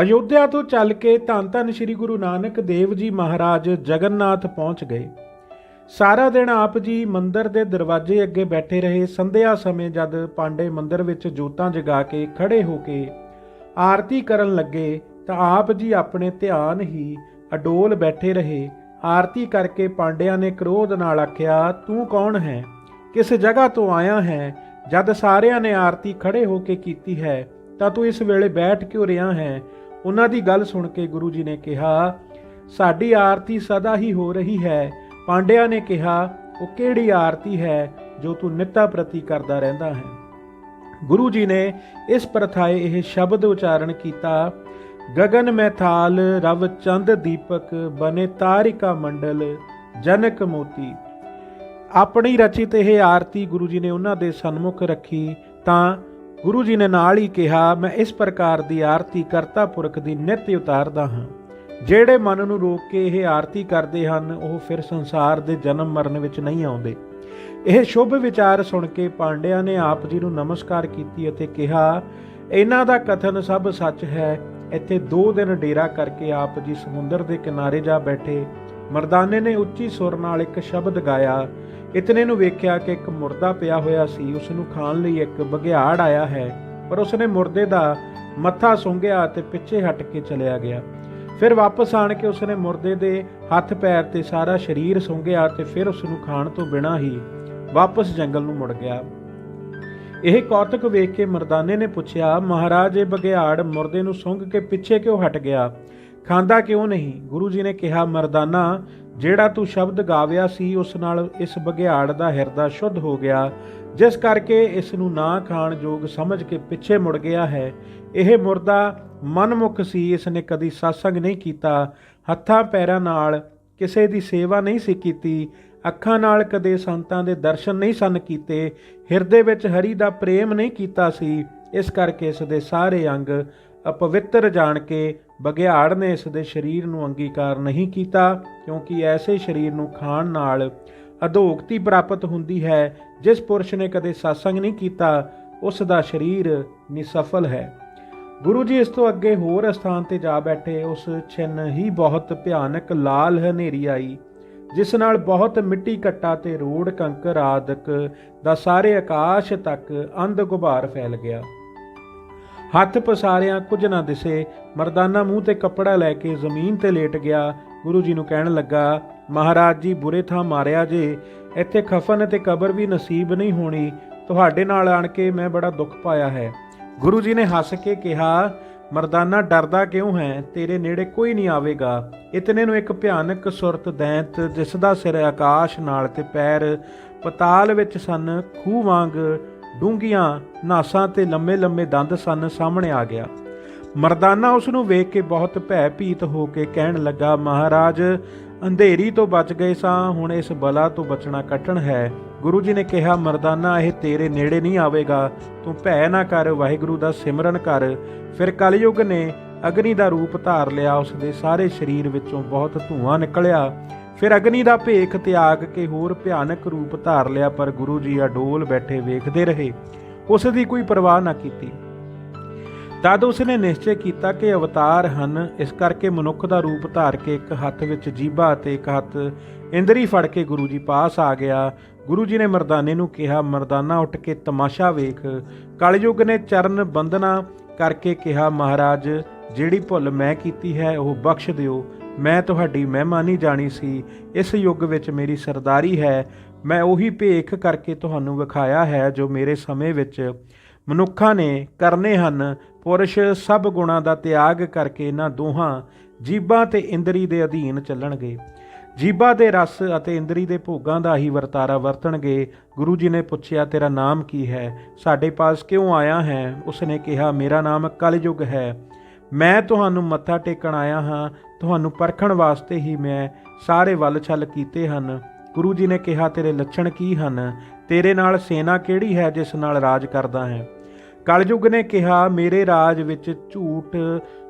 ਅਯੋਧਿਆ ਤੋਂ ਚੱਲ ਕੇ ਧੰਨ ਧੰਨ ਸ੍ਰੀ ਗੁਰੂ ਨਾਨਕ ਦੇਵ ਜੀ ਮਹਾਰਾਜ ਜਗਨਨਾਥ ਪਹੁੰਚ ਗਏ। ਸਾਰਾ ਦਿਨ ਆਪ ਜੀ ਮੰਦਰ ਦੇ ਦਰਵਾਜ਼ੇ ਅੱਗੇ ਬੈਠੇ ਰਹੇ। ਸੰਧਿਆ ਸਮੇਂ ਜਦ ਪਾਂਡੇ ਮੰਦਰ ਵਿੱਚ ਜੋਤਾਂ ਜਗਾ ਕੇ ਖੜੇ ਹੋ ਕੇ ਆਰਤੀ ਕਰਨ ਲੱਗੇ, ਤਾਂ ਆਪ ਜੀ ਆਪਣੇ ਧਿਆਨ ਹੀ ਅਡੋਲ ਬੈਠੇ ਰਹੇ। ਆਰਤੀ ਕਰਕੇ ਪਾਂਡਿਆਂ ਨੇ ਕ੍ਰੋਧ ਨਾਲ ਆਖਿਆ, ਤੂੰ ਕੌਣ ਹੈ? ਕਿਸ ਜਗ੍ਹਾ ਤੋਂ ਆਇਆ ਹੈ? ਜਦ ਸਾਰਿਆਂ ਨੇ ਆਰਤੀ ਖੜੇ ਹੋ ਕੇ ਕੀਤੀ ਹੈ, ਤਾਂ ਤੂੰ ਇਸ ਵੇਲੇ ਬੈਠ ਕਿਉਂ ਰਿਹਾ ਹੈ? ਉਹਨਾਂ ਦੀ ਗੱਲ ਸੁਣ ਕੇ ਗੁਰੂ ਜੀ ਨੇ ਕਿਹਾ, ਸਾਡੀ ਆਰਤੀ ਸਦਾ ਹੀ ਹੋ ਰਹੀ ਹੈ। ਪਾਂਡਿਆਂ ਨੇ ਕਿਹਾ, ਉਹ ਕਿਹੜੀ ਆਰਤੀ ਹੈ ਜੋ ਤੂੰ ਨਿੱਤਾ ਪ੍ਰਤੀ ਕਰਦਾ ਰਹਿੰਦਾ ਹੈ? ਗੁਰੂ ਜੀ ਨੇ ਇਸ ਪ੍ਰਥਾਏ ਇਹ ਸ਼ਬਦ ਉਚਾਰਨ ਕੀਤਾ ਗगन ਮੈਥਾਲ ਰਵ ਚੰਦ ਦੀਪਕ ਬਨੇ ਤਾਰਿਕਾ ਮੰਡਲ ਜਨਕ ਮੋਤੀ। ਆਪਣੀ ਰਚਿਤ ਇਹ ਆਰਤੀ ਗੁਰੂ ਜੀ ਨੇ ਉਹਨਾਂ ਦੇ ਸਨਮੁਖ ਰੱਖੀ ਤਾਂ ਗੁਰੂ ਜੀ ਨੇ ਨਾਲ ਹੀ ਕਿਹਾ, ਮੈਂ ਇਸ ਪ੍ਰਕਾਰ ਦੀ ਆਰਤੀ ਕਰਤਾ ਪੁਰਖ ਦੀ ਨਿਤ ਉਤਾਰਦਾ ਹਾਂ। ਜਿਹੜੇ ਮਨ ਨੂੰ ਰੋਕ ਕੇ ਇਹ ਆਰਤੀ ਕਰਦੇ ਹਨ, ਉਹ ਫਿਰ ਸੰਸਾਰ ਦੇ ਜਨਮ ਮਰਨ ਵਿੱਚ ਨਹੀਂ ਆਉਂਦੇ। ਇਹ ਸ਼ੁਭ ਵਿਚਾਰ ਸੁਣ ਕੇ ਪਾਂਡਿਆਂ ਨੇ ਆਪ ਜੀ ਨੂੰ ਨਮਸਕਾਰ ਕੀਤੀ ਅਤੇ ਕਿਹਾ, ਇਹਨਾਂ ਦਾ ਕਥਨ ਸਭ ਸੱਚ ਹੈ। ਇੱਥੇ 2 ਦਿਨ ਡੇਰਾ ਕਰਕੇ ਆਪ ਜੀ ਸਮੁੰਦਰ ਦੇ ਕਿਨਾਰੇ ਜਾ ਬੈਠੇ। ਮਰਦਾਨੇ ਨੇ ਉੱਚੀ ਸੁਰ ਨਾਲ ਇੱਕ ਸ਼ਬਦ ਗਾਇਆ ਇਤਨੇ ਨੂੰ ਵੇਖਿਆ ਕਿ ਇੱਕ ਮੁਰਦਾ ਪਿਆ ਹੋਇਆ ਸੀ ਉਸ ਨੂੰ ਖਾਣ ਲਈ ਇੱਕ ਬਘਿਆੜ ਆਇਆ ਹੈ, ਪਰ ਉਸਨੇ ਮੁਰਦੇ ਦਾ ਮੱਥਾ ਸੁੰਘਿਆ ਤੇ ਪਿੱਛੇ ਹਟ ਕੇ ਚਲਿਆ ਗਿਆ। ਫਿਰ ਵਾਪਸ ਆਣ ਕੇ ਉਸਨੇ ਮੁਰਦੇ ਦੇ ਹੱਥ ਪੈਰ ਤੇ ਸਾਰਾ ਸਰੀਰ ਸੁੰਘਿਆ ਤੇ ਫਿਰ ਉਸ ਨੂੰ ਖਾਣ ਤੋਂ ਬਿਨਾਂ ਹੀ ਵਾਪਸ ਜੰਗਲ ਨੂੰ ਮੁੜ ਗਿਆ। ਇਹ ਕੌਤਕ ਵੇਖ ਕੇ ਮਰਦਾਨੇ ਨੇ ਪੁੱਛਿਆ, ਮਹਾਰਾਜ, ਇਹ ਬਘਿਆੜ ਮੁਰਦੇ ਨੂੰ ਸੁੰਘ ਕੇ ਪਿੱਛੇ ਕਿਉਂ ਹਟ ਗਿਆ? ਖਾਂਦਾ ਕਿਉਂ ਨਹੀਂ? ਗੁਰੂ ਜੀ ਨੇ ਕਿਹਾ, ਮਰਦਾਨਾ ਜਿਹੜਾ ਤੂੰ ਸ਼ਬਦ ਗਾਵਿਆ ਸੀ, ਉਸ ਨਾਲ ਇਸ ਬਘਿਆੜ ਦਾ ਹਿਰਦਾ ਸ਼ੁੱਧ ਹੋ ਗਿਆ। ਜਿਸ ਕਰਕੇ ਇਸ ਨੂੰ ਨਾ ਖਾਣ ਯੋਗ ਸਮਝ ਕੇ ਪਿੱਛੇ ਮੁੜ ਗਿਆ ਹੈ। ਇਹ ਮੁਰਦਾ ਮਨਮੁਖ ਸੀ ਇਸ ਨੇ ਕਦੀ satsang ਨਹੀਂ ਕੀਤਾ। ਹੱਥਾਂ ਪੈਰਾਂ ਨਾਲ ਕਿਸੇ ਦੀ ਸੇਵਾ ਨਹੀਂ ਸੀ ਕੀਤੀ। ਅੱਖਾਂ ਨਾਲ ਕਦੇ ਸੰਤਾਂ ਦੇ ਦਰਸ਼ਨ ਨਹੀਂ ਸਨ ਕੀਤੇ। ਹਿਰਦੇ ਵਿੱਚ ਹਰੀ ਦਾ ਪ੍ਰੇਮ ਨਹੀਂ ਕੀਤਾ ਸੀ। ਇਸ ਕਰਕੇ ਇਸ ਦੇ ਸਾਰੇ ਅੰਗ ਅਪਵਿੱਤਰ ਜਾਣ ਕੇ ਬਘਿਆੜ ਨੇ ਇਸ ਦੇ ਸਰੀਰ ਨੂੰ ਅੰਗੀਕਾਰ ਨਹੀਂ ਕੀਤਾ, ਕਿਉਂਕਿ ਐਸੇ ਸਰੀਰ ਨੂੰ ਖਾਣ ਨਾਲ ਅਧੋਗਤੀ ਪ੍ਰਾਪਤ ਹੁੰਦੀ ਹੈ, ਜਿਸ ਪੁਰਸ਼ ਨੇ ਕਦੇ satsang ਨਹੀਂ ਕੀਤਾ, ਉਸ ਦਾ ਸਰੀਰ ਨਿਸਫਲ ਹੈ। ਗੁਰੂ ਜੀ ਇਸ ਤੋਂ ਅੱਗੇ ਹੋਰ ਸਥਾਨ ਤੇ ਜਾ ਬੈਠੇ, ਉਸ ਛਿਨ ਹੀ ਬਹੁਤ ਭਿਆਨਕ ਲਾਲ ਹਨੇਰੀ ਆਈ, ਜਿਸ ਨਾਲ ਬਹੁਤ ਮਿੱਟੀ ਕੱਟਾ ਤੇ ਰੋੜ, ਕੰਕਰ ਆਦਿਕ ਦਾ ਸਾਰੇ ਆਕਾਸ਼ ਤੱਕ ਅੰਧ ਗੁਬਾਰ ਫੈਲ ਗਿਆ। ਹੱਥ ਪਸਾਰਿਆਂ, ਕੁਝ ਨਾ ਦਿਸੇ। ਮਰਦਾਨਾ ਮੂੰਹ ਤੇ ਕੱਪੜਾ ਲੈ ਕੇ ਜ਼ਮੀਨ ਤੇ ਲੇਟ ਗਿਆ। ਗੁਰੂ ਜੀ ਨੂੰ ਕਹਿਣ ਲੱਗਾ, ਮਹਾਰਾਜ ਜੀ, ਬੁਰੇ ਥਾਂ ਮਾਰਿਆ ਜੇ। ਇੱਥੇ ਖਫਨ ਤੇ ਕਬਰ ਵੀ ਨਸੀਬ ਨਹੀਂ ਹੋਣੀ। ਤੁਹਾਡੇ ਨਾਲ ਆਣ ਕੇ ਮੈਂ ਬੜਾ ਦੁੱਖ ਪਾਇਆ ਹੈ। ਗੁਰੂ ਜੀ ਨੇ ਹੱਸ ਕੇ ਕਿਹਾ, ਮਰਦਾਨਾ, ਡਰਦਾ ਕਿਉਂ ਹੈ? ਤੇਰੇ ਨੇੜੇ ਕੋਈ ਨਹੀਂ ਆਵੇਗਾ। ਇਤਨੇ ਨੂੰ ਇੱਕ ਭਿਆਨਕ ਸੁਰਤ ਦੈਂਤ ਜਿਸ ਦਾ ਸਿਰ ਆਕਾਸ਼ ਨਾਲ ਤੇ ਪੈਰ, ਪਤਾਲ ਵਿੱਚ ਸਨ, ਖੂਹ ਵਾਂਗ ਡੂੰਘੀਆਂ ਨਾਸਾਂ ਤੇ ਲੰਮੇ ਲੰਮੇ ਦੰਦ ਸਨ ਸਾਹਮਣੇ ਆ ਗਿਆ। ਮਰਦਾਨਾ ਉਸ ਨੂੰ ਵੇਖ ਕੇ ਬਹੁਤ ਭੈ ਭੀਤ ਹੋ ਕੇ ਕਹਿਣ ਲੱਗਾ, ਮਹਾਰਾਜ, ਅੰਧੇਰੀ ਤੋਂ ਬਚ ਗਏ ਸਾਂ, ਹੁਣ ਇਸ ਬਲਾ ਤੋਂ ਬਚਣਾ ਕਠਣ ਹੈ। ਗੁਰੂ ਜੀ ਨੇ ਕਿਹਾ, ਮਰਦਾਨਾ, ਇਹ ਤੇਰੇ ਨੇੜੇ ਨਹੀਂ ਆਵੇਗਾ। ਤੂੰ ਭੈ ਨਾ ਕਰ, ਵਾਹਿਗੁਰੂ ਦਾ ਸਿਮਰਨ ਕਰ। ਫਿਰ ਕਲਯੁਗ ਨੇ ਅਗਨੀ ਦਾ ਰੂਪ ਧਾਰ ਲਿਆ ਉਸ ਦੇ ਸਾਰੇ ਸਰੀਰ ਵਿੱਚੋਂ ਬਹੁਤ ਧੂਆਂ ਨਿਕਲਿਆ। ਫਿਰ ਅਗਨੀ ਦਾ ਭੇਖ ਤਿਆਗ ਕੇ ਹੋਰ ਭਿਆਨਕ ਰੂਪ ਧਾਰ ਲਿਆ, ਪਰ ਗੁਰੂ ਜੀ ਅਡੋਲ ਬੈਠੇ ਵੇਖਦੇ ਰਹੇ। ਉਸ ਦੀ ਕੋਈ ਪਰਵਾਹ ਨਾ ਕੀਤੀ। ਤਦ ਉਸਨੇ ਨਿਸ਼ਚੈ ਕੀਤਾ ਕਿ ਅਵਤਾਰ ਹਨ। ਇਸ ਕਰਕੇ ਮਨੁੱਖ ਦਾ ਰੂਪ ਧਾਰ ਕੇ ਇੱਕ ਹੱਥ ਵਿੱਚ ਜੀਭਾ ਤੇ ਇੱਕ ਹੱਥ ਇੰਦਰੀ ਫੜ ਕੇ ਗੁਰੂ ਜੀ ਪਾਸ ਆ ਗਿਆ। ਗੁਰੂ ਜੀ ਨੇ ਮਰਦਾਨੇ ਨੂੰ ਕਿਹਾ, ਮਰਦਾਨਾ ਉੱਠ ਕੇ ਤਮਾਸ਼ਾ ਵੇਖ। ਕਲਯੁਗ ਨੇ ਚਰਨ ਬੰਦਨਾ ਕਰਕੇ ਕਿਹਾ, ਮਹਾਰਾਜ, ਜਿਹੜੀ ਭੁੱਲ ਮੈਂ ਕੀਤੀ ਹੈ, ਉਹ ਬਖਸ਼ ਦਿਓ। ਮੈਂ ਤੁਹਾਡੀ ਮਹਿਮਾਨੀ ਜਾਣੀ ਸੀ। ਇਸ ਯੁੱਗ ਵਿੱਚ ਮੇਰੀ ਸਰਦਾਰੀ ਹੈ। ਮੈਂ ਉਹੀ ਭੇਖ ਕਰਕੇ ਤੁਹਾਨੂੰ ਵਿਖਾਇਆ ਹੈ ਜੋ ਮੇਰੇ ਸਮੇਂ ਵਿੱਚ ਮਨੁੱਖਾਂ ਨੇ ਕਰਨੇ ਹਨ। ਪੁਰਸ਼ ਸਭ ਗੁਣਾਂ ਦਾ ਤਿਆਗ ਕਰਕੇ ਇਹਨਾਂ ਦੋਹਾਂ ਜੀਬਾਂ ਤੇ ਇੰਦਰੀ ਦੇ ਅਧੀਨ ਚੱਲਣਗੇ। ਜੀਬਾਂ ਦੇ ਰਸ ਅਤੇ ਇੰਦਰੀ ਦੇ ਭੋਗਾਂ ਦਾ ਹੀ ਵਰਤਾਰਾ ਵਰਤਣਗੇ। ਗੁਰੂ ਜੀ ਨੇ ਪੁੱਛਿਆ, ਤੇਰਾ ਨਾਮ ਕੀ ਹੈ? ਸਾਡੇ ਪਾਸ ਕਿਉਂ ਆਇਆ ਹੈ? ਉਸਨੇ ਕਿਹਾ, ਮੇਰਾ ਨਾਮ ਕਲਯੁਗ ਹੈ। ਮੈਂ ਤੁਹਾਨੂੰ ਮੱਥਾ ਟੇਕਣ ਆਇਆ ਹਾਂ। ਤੁਹਾਨੂੰ ਪਰਖਣ ਵਾਸਤੇ ਹੀ ਮੈਂ ਸਾਰੇ ਵੱਲ ਛਲ ਕੀਤੇ ਹਨ। ਗੁਰੂ ਜੀ ਨੇ ਕਿਹਾ, ਤੇਰੇ ਲੱਛਣ ਕੀ ਹਨ? ਤੇਰੇ ਨਾਲ ਸੈਨਾ ਕਿਹੜੀ ਹੈ ਜਿਸ ਨਾਲ ਰਾਜ ਕਰਦਾ ਹੈ? ਕਲਯੁਗ ਨੇ ਕਿਹਾ, ਮੇਰੇ ਰਾਜ ਵਿੱਚ ਝੂਠ,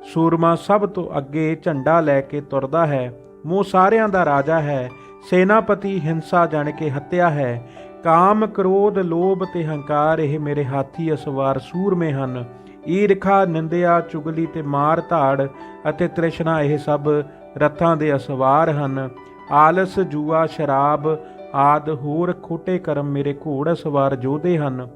ਸੂਰਮਾ ਸਭ ਤੋਂ ਅੱਗੇ ਝੰਡਾ ਲੈ ਕੇ ਤੁਰਦਾ ਹੈ। ਮੂੰਹ ਸਾਰਿਆਂ ਦਾ ਰਾਜਾ ਹੈ। ਸੈਨਾਪਤੀ ਹਿੰਸਾ ਜਾਣ ਕੇ ਹੱਤਿਆ ਹੈ। ਕਾਮ, ਕ੍ਰੋਧ, ਲੋਭ ਤੇ ਹੰਕਾਰ ਇਹ ਮੇਰੇ ਹਾਥੀ ਅਸਵਾਰ ਸੂਰਮੇ ਹਨ। ਈਰਖਾ, ਨਿੰਦਿਆ, ਚੁਗਲੀ ਤੇ ਮਾਰ ਧਾੜ ਅਤੇ ਤ੍ਰਿਸ਼ਨਾ ਇਹ ਸਭ ਰਥਾਂ ਦੇ ਅਸਵਾਰ ਹਨ। ਆਲਸ, ਜੂਆ, ਸ਼ਰਾਬ ਆਦ ਹੋਰ ਖੋਟੇ ਕਰਮ ਮੇਰੇ ਘੋੜ ਸਵਾਰ ਜੋਧੇ ਹਨ।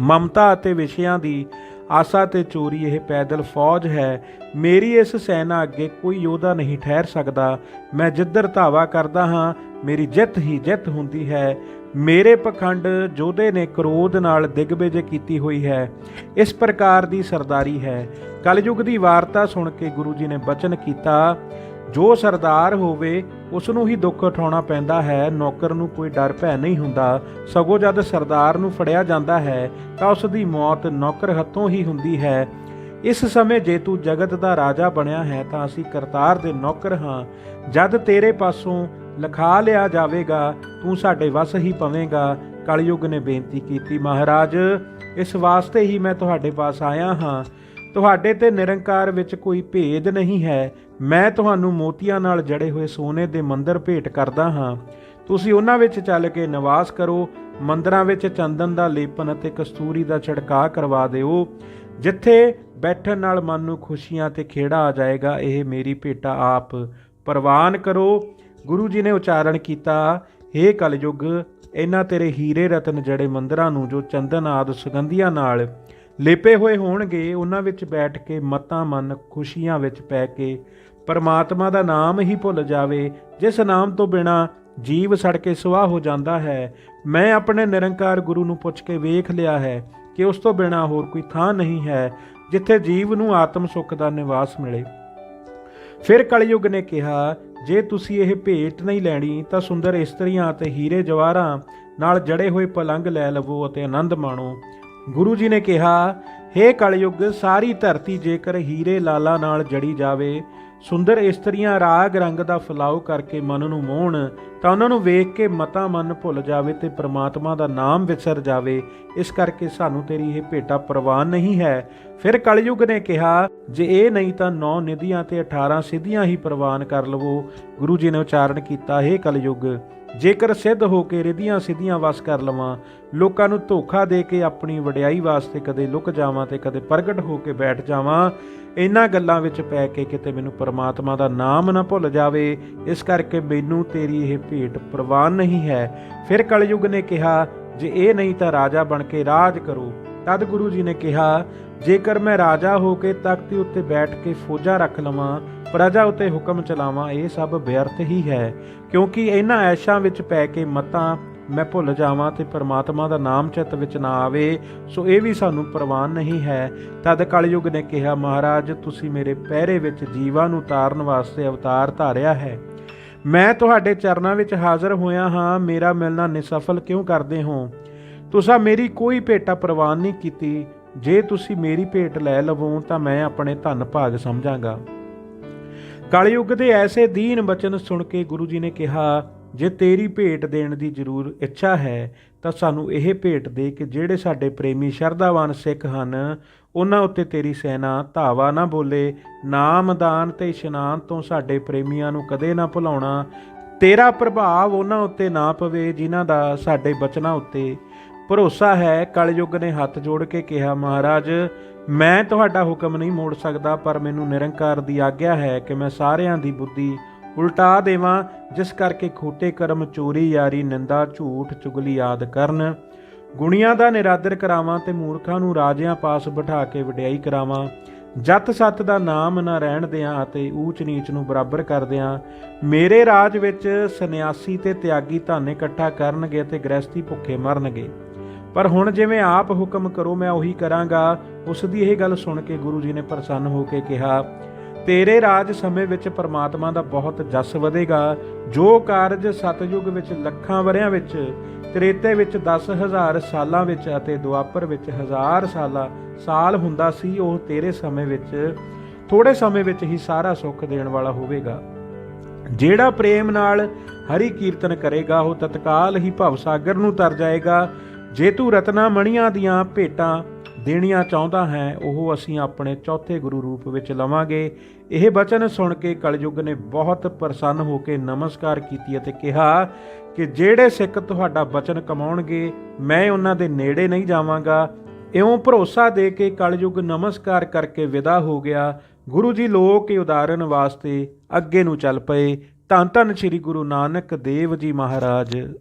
ਮਮਤਾ ਅਤੇ ਵਿਸ਼ਿਆਂ ਦੀ ਆਸਾ ਤੇ ਚੋਰੀ ਇਹ ਪੈਦਲ ਫੌਜ ਹੈ। ਮੇਰੀ ਇਸ ਸੈਨਾ ਅੱਗੇ ਕੋਈ ਯੋਧਾ ਨਹੀਂ ਠਹਿਰ ਸਕਦਾ। ਮੈਂ ਜਿੱਧਰ ਧਾਵਾ ਕਰਦਾ ਹਾਂ ਮੇਰੀ ਜਿੱਤ ਹੀ ਜਿੱਤ ਹੁੰਦੀ ਹੈ। ਮੇਰੇ ਪਖੰਡ ਜੋਧੇ ਨੇ ਕਰੋਧ ਨਾਲ ਦਿਗਵਿਜੇ ਕੀਤੀ ਹੋਈ ਹੈ। ਇਸ ਪ੍ਰਕਾਰ ਦੀ ਸਰਦਾਰੀ ਹੈ। ਕਲਯੁਗ ਦੀ ਵਾਰਤਾ ਸੁਣ ਕੇ ਗੁਰੂ ਜੀ ਨੇ ਬਚਨ ਕੀਤਾ, ਜੋ ਸਰਦਾਰ ਹੋਵੇ ਉਸ ਨੂੰ ਹੀ ਦੁੱਖ ਉਠਾਉਣਾ ਪੈਂਦਾ ਹੈ। ਨੌਕਰ ਨੂੰ ਕੋਈ ਡਰ ਭੈ ਨਹੀਂ ਹੁੰਦਾ। ਸਗੋਂ ਜਦ ਸਰਦਾਰ ਨੂੰ ਫੜਿਆ ਜਾਂਦਾ ਹੈ, ਤਾਂ ਉਸ ਦੀ ਮੌਤ ਨੌਕਰ ਹੱਥੋਂ ਹੀ ਹੁੰਦੀ ਹੈ। ਇਸ ਸਮੇਂ ਜੇ ਤੂੰ ਜਗਤ ਦਾ ਰਾਜਾ ਬਣਿਆ ਹੈ, ਤਾਂ ਅਸੀਂ ਕਰਤਾਰ ਦੇ ਨੌਕਰ ਹਾਂ। ਜਦ ਤੇਰੇ ਪਾਸੋਂ ਲਖਾ ਲਿਆ ਜਾਵੇਗਾ, ਤੂੰ ਸਾਡੇ ਵਸ ਹੀ ਪਵੇਂਗਾ। ਕਲਯੁਗ ਨੇ ਬੇਨਤੀ ਕੀਤੀ, ਮਹਾਰਾਜ, ਇਸ ਵਾਸਤੇ ਹੀ ਮੈਂ ਤੁਹਾਡੇ ਪਾਸ ਆਇਆ ਹਾਂ। ਤੁਹਾਡੇ ਤੇ ਨਿਰੰਕਾਰ ਵਿੱਚ ਕੋਈ ਭੇਦ ਨਹੀਂ ਹੈ। ਮੈਂ ਤੁਹਾਨੂੰ ਮੋਤੀਆਂ ਨਾਲ ਜੜੇ ਹੋਏ ਸੋਨੇ ਦੇ ਮੰਦਰ ਭੇਟ ਕਰਦਾ ਹਾਂ। ਤੁਸੀਂ ਉਹਨਾਂ ਵਿੱਚ ਚੱਲ ਕੇ ਨਿਵਾਸ ਕਰੋ, ਮੰਦਰਾਂ ਵਿੱਚ ਚੰਦਨ ਦਾ ਲੇਪਨ ਅਤੇ ਕਸਤੂਰੀ ਦਾ ਛਿੜਕਾਅ ਕਰਵਾ ਦਿਓ। ਜਿੱਥੇ ਬੈਠਣ ਨਾਲ ਮਨ ਨੂੰ ਖੁਸ਼ੀਆਂ ਤੇ ਖੇੜਾ ਆ ਜਾਏਗਾ, ਇਹ ਮੇਰੀ ਭੇਟਾ ਆਪ। ਪ੍ਰਵਾਨ ਕਰੋ ਗੁਰੂ ਜੀ ਨੇ ਉਚਾਰਨ ਕੀਤਾ हे ਕਲਯੁਗ, ਇਹਨਾਂ ਤੇਰੇ ਹੀਰੇ ਰਤਨ ਜੜੇ ਮੰਦਰਾਂ ਨੂੰ ਜੋ ਚੰਦਨ ਆਦ ਸੁਗੰਧੀਆਂ ਨਾਲ ਲੇਪੇ ਹੋਏ ਹੋਣਗੇ, ਉਹਨਾਂ ਵਿੱਚ ਬੈਠ ਕੇ ਮਤਾਂ ਮਨ ਖੁਸ਼ੀਆਂ ਵਿੱਚ ਪੈ ਕੇ ਪਰਮਾਤਮਾ ਦਾ ਨਾਮ ਹੀ ਭੁੱਲ ਜਾਵੇ, ਜਿਸ ਨਾਮ ਤੋਂ ਬਿਨਾ ਜੀਵ ਸੜ ਕੇ ਸੁਆਹ ਹੋ ਜਾਂਦਾ ਹੈ। ਮੈਂ ਆਪਣੇ ਨਿਰੰਕਾਰ ਗੁਰੂ ਨੂੰ ਪੁੱਛ ਕੇ ਵੇਖ ਲਿਆ ਹੈ ਕਿ ਉਸ ਤੋਂ ਬਿਨਾ ਹੋਰ ਕੋਈ ਥਾਂ ਨਹੀਂ ਹੈ ਜਿੱਥੇ ਜੀਵ ਨੂੰ ਆਤਮ ਸੁੱਖ ਦਾ ਨਿਵਾਸ ਮਿਲੇ। ਫਿਰ ਕਲਯੁਗ ਨੇ ਕਿਹਾ, ਜੇ ਤੁਸੀਂ ਇਹ ਭੇਟ ਨਹੀਂ ਲੈਣੀ, ਤਾਂ ਸੁੰਦਰ ਇਸਤਰੀਆਂ ਅਤੇ ਹੀਰੇ ਜਵਾਰਾਂ ਨਾਲ ਜੜੇ ਹੋਏ ਪਲੰਗ ਲੈ ਲਵੋ ਅਤੇ ਆਨੰਦ ਮਾਣੋ। ਗੁਰੂ ਜੀ ਨੇ ਕਿਹਾ हे ਕਲਯੁਗ, ਸਾਰੀ ਧਰਤੀ ਜੇਕਰ ਹੀਰੇ ਲਾਲਾ ਨਾਲ ਜੜੀ ਜਾਵੇ, ਸੁੰਦਰ ਇਸਤਰੀਆਂ ਰਾਗ ਰੰਗ ਦਾ ਫਲਾਉ ਕਰਕੇ ਮਨ ਨੂੰ ਮੋਹਣ ਤਾਂ ਉਹਨਾਂ ਨੂੰ ਵੇਖ ਕੇ ਮਤਾ ਮਨ ਭੁੱਲ ਜਾਵੇ ਤੇ ਪ੍ਰਮਾਤਮਾ ਦਾ ਨਾਮ ਵਿਸਰ ਜਾਵੇ, ਇਸ ਕਰਕੇ ਸਾਨੂੰ ਤੇਰੀ ਇਹ ਭੇਟਾ ਪ੍ਰਵਾਨ ਨਹੀਂ ਹੈ। ਫਿਰ ਕਲਯੁਗ ਨੇ ਕਿਹਾ, ਜੇ ਇਹ ਨਹੀਂ ਤਾਂ 9 ਨਿਧੀਆਂ ਤੇ 18 ਸਿੱਧੀਆਂ ਹੀ ਪ੍ਰਵਾਨ ਕਰ ਲਵੋ। ਗੁਰੂ ਜੀ ਨੇ ਉਚਾਰਨ ਕੀਤਾ, ਹੈ ਕਲਯੁਗ, ਜੇਕਰ ਸਿੱਧ ਹੋ ਕੇ ਰਿਧੀਆਂ ਸਿੱਧੀਆਂ ਵਸ ਕਰ ਲਵਾਂ, ਲੋਕਾਂ ਨੂੰ ਧੋਖਾ ਦੇ ਕੇ ਆਪਣੀ ਵਡਿਆਈ ਵਾਸਤੇ ਕਦੇ ਲੁਕ ਜਾਵਾਂ ਤੇ ਕਦੇ ਪ੍ਰਗਟ ਹੋ ਕੇ ਬੈਠ ਜਾਵਾਂ ਇਹਨਾਂ ਗੱਲਾਂ ਵਿੱਚ ਪੈ ਕੇ ਕਿਤੇ ਮੈਨੂੰ ਪਰਮਾਤਮਾ ਦਾ ਨਾਮ ਨਾ ਭੁੱਲ ਜਾਵੇ, ਇਸ ਕਰਕੇ ਮੈਨੂੰ ਤੇਰੀ ਇਹ ਭੇਟ ਪ੍ਰਵਾਨ ਨਹੀਂ ਹੈ। ਫਿਰ ਕਲਯੁਗ ਨੇ ਕਿਹਾ, ਜੇ ਇਹ ਨਹੀਂ ਤਾਂ ਰਾਜਾ ਬਣ ਕੇ ਰਾਜ ਕਰੋ। ਤਦ ਗੁਰੂ ਜੀ ਨੇ ਕਿਹਾ, ਜੇਕਰ ਮੈਂ ਰਾਜਾ ਹੋ ਕੇ ਤਖਤ ਉੱਤੇ ਬੈਠ ਕੇ ਫੌਜਾਂ ਰੱਖ ਲਵਾਂ, ਪ੍ਰਜਾ ਉਤੇ ਹੁਕਮ ਚਲਾਵਾਂ, ਇਹ ਸਭ ਵਿਅਰਥ ਹੀ ਹੈ। ਕਿਉਂਕਿ ਇਹਨਾਂ ਐਸ਼ਾਂ ਵਿੱਚ ਪੈ ਕੇ ਮਤਾਂ ਮੈਂ ਭੁੱਲ ਜਾਵਾਂ ਤੇ ਪਰਮਾਤਮਾ ਦਾ ਨਾਮ ਚਿੱਤ ਵਿੱਚ ਨਾ ਆਵੇ, ਸੋ ਇਹ ਵੀ ਸਾਨੂੰ ਪ੍ਰਵਾਨ ਨਹੀਂ ਹੈ। ਤਦ ਕਲਯੁਗ ਨੇ ਕਿਹਾ, ਮਹਾਰਾਜ, ਤੁਸੀਂ ਮੇਰੇ ਪਹਿਰੇ ਵਿੱਚ ਜੀਵਾਂ ਨੂੰ ਤਾਰਨ ਵਾਸਤੇ ਅਵਤਾਰ ਧਾਰਿਆ ਹੈ। ਮੈਂ ਤੁਹਾਡੇ ਚਰਨਾਂ ਵਿੱਚ ਹਾਜ਼ਰ ਹੋਇਆ ਹਾਂ, ਮੇਰਾ ਮਿਲਣਾ ਨਿਸਫਲ ਕਿਉਂ ਕਰਦੇ ਹੋ? ਤੁਸੀਂ ਮੇਰੀ ਕੋਈ ਭੇਟਾ ਪ੍ਰਵਾਨ ਨਹੀਂ ਕੀਤੀ। ਜੇ ਤੁਸੀਂ ਮੇਰੀ ਭੇਟ ਲੈ ਲਵੋ, ਤਾਂ ਮੈਂ ਆਪਣੇ ਧਨ ਭਾਗ ਸਮਝਾਂਗਾ। ਕਲਯੁਗ ਦੇ ਐਸੇ ਦੀਨ ਬਚਨ ਸੁਣ ਕੇ ਗੁਰੂ ਜੀ ਨੇ ਕਿਹਾ ਜੇ ਤੇਰੀ ਭੇਟ ਦੇਣ ਦੀ ਜ਼ਰੂਰ ਇੱਛਾ ਹੈ, ਤਾਂ ਸਾਨੂੰ ਇਹ ਭੇਟ ਦੇ ਕਿ ਜਿਹੜੇ ਸਾਡੇ ਪ੍ਰੇਮੀ ਸ਼ਰਧਾਵਾਨ ਸਿੱਖ ਹਨ, ਉਹਨਾਂ ਉੱਤੇ ਤੇਰੀ ਸੈਨਾ ਧਾਵਾ ਨਾ ਬੋਲੇ, ਨਾਮ ਦਾਨ ਤੇ ਇਸ਼ਨਾਨ ਤੋਂ ਸਾਡੇ ਪ੍ਰੇਮੀਆਂ ਨੂੰ ਕਦੇ ਨਾ ਭੁਲਾਉਣਾ। ਤੇਰਾ ਪ੍ਰਭਾਵ ਉਹਨਾਂ ਉੱਤੇ ਨਾ ਪਵੇ, ਜਿਨ੍ਹਾਂ ਦਾ ਸਾਡੇ ਬਚਨਾਂ ਉੱਤੇ ਭਰੋਸਾ ਹੈ। ਕਲਯੁਗ ਨੇ ਹੱਥ ਜੋੜ ਕੇ ਕਿਹਾ, ਮਹਾਰਾਜ, ਮੈਂ ਤੁਹਾਡਾ ਹੁਕਮ ਨਹੀਂ ਮੋੜ ਸਕਦਾ, ਪਰ ਮੈਨੂੰ ਨਿਰੰਕਾਰ ਦੀ ਆਗਿਆ ਹੈ ਕਿ ਮੈਂ ਸਾਰਿਆਂ ਦੀ ਬੁੱਧੀ ਉਲਟਾ ਦੇਵਾਂ, ਜਿਸ ਕਰਕੇ ਖੋਟੇ ਕਰਮ ਚੋਰੀ ਯਾਰੀ ਨਿੰਦਾ ਝੂਠ ਚੁਗਲੀ ਆਦ ਕਰਨ। ਗੁਣੀਆਂ ਦਾ ਨਿਰਾਦਰ ਕਰਾਵਾਂ ਤੇ ਮੂਰਖਾਂ ਨੂੰ ਰਾਜਿਆਂ ਪਾਸ ਬਿਠਾ ਕੇ ਵਡਿਆਈ ਕਰਾਵਾਂ। ਜਤ ਸਤ ਦਾ ਨਾਮ ਨਾ ਰਹਿਣ ਦਿਆਂ ਅਤੇ ਊਚ ਨੀਚ ਨੂੰ ਬਰਾਬਰ ਕਰਦਿਆਂ ਮੇਰੇ ਰਾਜ ਵਿੱਚ ਸੰਨਿਆਸੀ ਤੇ ਤਿਆਗੀ ਧਨ ਇਕੱਠਾ ਕਰਨਗੇ ਤੇ ਗ੍ਰਸਤੀ ਭੁੱਖੇ ਮਰਨਗੇ। ਪਰ ਹੁਣ ਜਿਵੇਂ ਆਪ ਹੁਕਮ ਕਰੋ, ਮੈਂ ਉਹੀ ਕਰਾਂਗਾ। ਉਸ ਦੀ ਇਹ ਗੱਲ ਸੁਣ ਕੇ ਗੁਰੂ ਜੀ ਨੇ ਪ੍ਰਸੰਨ ਹੋ ਕੇ ਕਿਹਾ ਤੇਰੇ ਰਾਜ ਸਮੇਂ ਵਿੱਚ ਪਰਮਾਤਮਾ ਦਾ ਬਹੁਤ ਜਸ ਵਧੇਗਾ। ਜੋ ਕਾਰਜ ਸਤਯੁਗ ਵਿੱਚ ਲੱਖਾਂ ਵਰਿਆਂ ਵਿੱਚ, ਤ੍ਰੇਤੇ ਵਿੱਚ 10000 ਸਾਲਾਂ ਵਿੱਚ ਅਤੇ ਦੁਆਪਰ ਵਿੱਚ ਹਜ਼ਾਰ ਸਾਲਾ, ਸਾਲ ਹੁੰਦਾ ਸੀ, ਉਹ ਤੇਰੇ ਸਮੇਂ ਵਿੱਚ ਥੋੜੇ ਸਮੇਂ ਵਿੱਚ ਹੀ ਸਾਰਾ ਸੁੱਖ ਦੇਣ ਵਾਲਾ ਹੋਵੇਗਾ। ਜਿਹੜਾ ਪ੍ਰੇਮ ਨਾਲ ਹਰੀ ਕੀਰਤਨ ਕਰੇਗਾ, ਉਹ ਤਤਕਾਲ ਹੀ ਭਵ ਸਾਗਰ ਨੂੰ ਤਰ ਜਾਏਗਾ। ਜੇ ਤੂੰ ਰਤਨਾ ਮਣੀਆਂ ਦੀਆਂ ਭੇਟਾਂ ਦੇਣੀਆਂ ਚਾਹੁੰਦਾ ਹੈ, ਉਹ ਅਸੀਂ ਆਪਣੇ ਚੌਥੇ ਗੁਰੂ ਰੂਪ ਵਿੱਚ ਲਵਾਂਗੇ। ਇਹ ਬਚਨ ਸੁਣ ਕੇ ਕਲਯੁਗ ਨੇ ਬਹੁਤ ਪ੍ਰਸੰਨ ਹੋ ਕੇ ਨਮਸਕਾਰ ਕੀਤੀ ਅਤੇ ਕਿਹਾ ਕਿ ਜਿਹੜੇ ਸਿੱਖ ਤੁਹਾਡਾ ਬਚਨ ਕਮਾਉਣਗੇ, ਮੈਂ ਉਹਨਾਂ ਦੇ ਨੇੜੇ ਨਹੀਂ ਜਾਵਾਂਗਾ। ਇਉਂ ਭਰੋਸਾ ਦੇ ਕੇ ਕਲਯੁਗ ਨਮਸਕਾਰ ਕਰਕੇ ਵਿਦਾ ਹੋ ਗਿਆ। ਗੁਰੂ ਜੀ ਲੋਕ ਉਦਾਹਰਨ ਵਾਸਤੇ ਅੱਗੇ ਨੂੰ ਚੱਲ ਪਏ। ਧੰਨ ਧੰਨ ਸ੍ਰੀ ਗੁਰੂ ਨਾਨਕ ਦੇਵ ਜੀ ਮਹਾਰਾਜ।